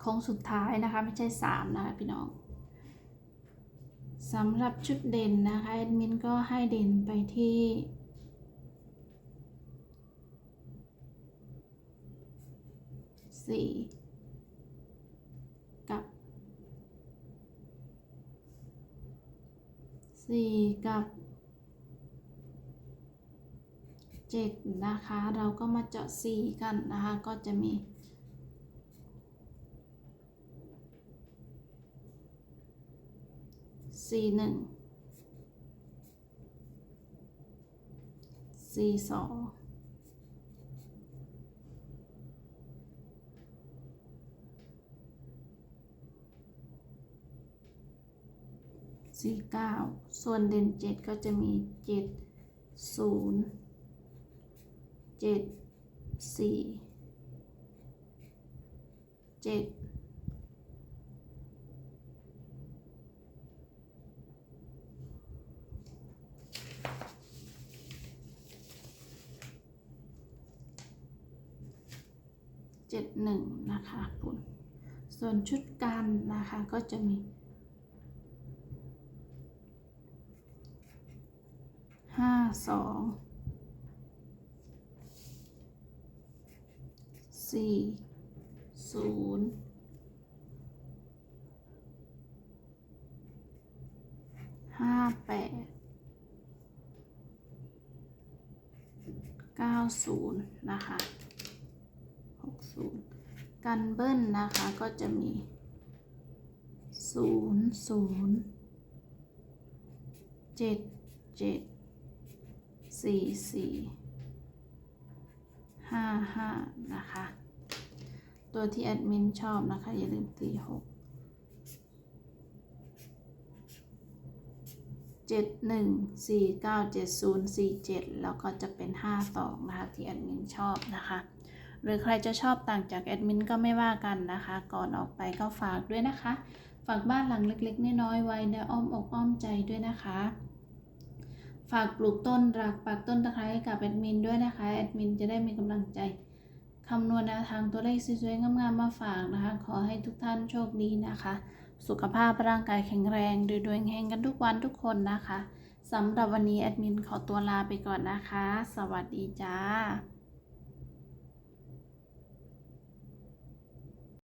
โค้งสุดท้ายนะคะ ไม่ใช่ 3 นะคะพี่น้องสำหรับชุดเด่นนะคะแอดมินก็ให้เด่นไปที่สี่กับสี่กับเจ็ดนะคะ เราก็มาเจาะสี่กันนะคะ ก็จะมี สี่หนึ่งสี่สองสี่เก้าส่วนเด่นเจ็ดก็จะมีเจ็ดศูนย์เจ็ดสี่เจ็ด เจ็ดหนึ่งนะคะคุณส่วนชุดกันนะคะก็จะมี ห้าสองสี่ศูนย์ห้าแปดเก้าศูนย์นะคะ กันเบิ้ลนะคะก็จะมีศูนย์ศูนย์เจ็ดเจ็ดสี่สี่ห้าห้านะคะ ตัวที่แอดมินชอบนะคะ อย่าลืมตีหกเจ็ดหนึ่งสี่เก้าเจ็ดศูนย์สี่เจ็ดแล้วก็จะเป็นห้าสองนะคะ ที่แอดมินชอบนะคะ หรือใครจะชอบต่างจากแอดมินก็ไม่ว่ากันนะคะ ก่อนออกไปก็ฝากด้วยนะคะ ฝากบ้านหลังเล็กๆ น้อยๆไว้ในอ้อมอกอ้อมใจด้วยนะคะ ฝากปลูกต้นรักปักต้นตะไคร้กับแอดมินด้วยนะคะแอดมินจะได้มีกำลังใจคำนวณแนวทางตัวเลขสวยๆงามๆมาฝากนะคะ ขอให้ทุกท่านโชคดีนะคะ สุขภาพร่างกายแข็งแรงโดยดวงแห่งกันทุกวันทุกคนนะคะสำหรับวันนี้แอดมินขอตัวลาไปก่อนนะคะ สวัสดีจ้า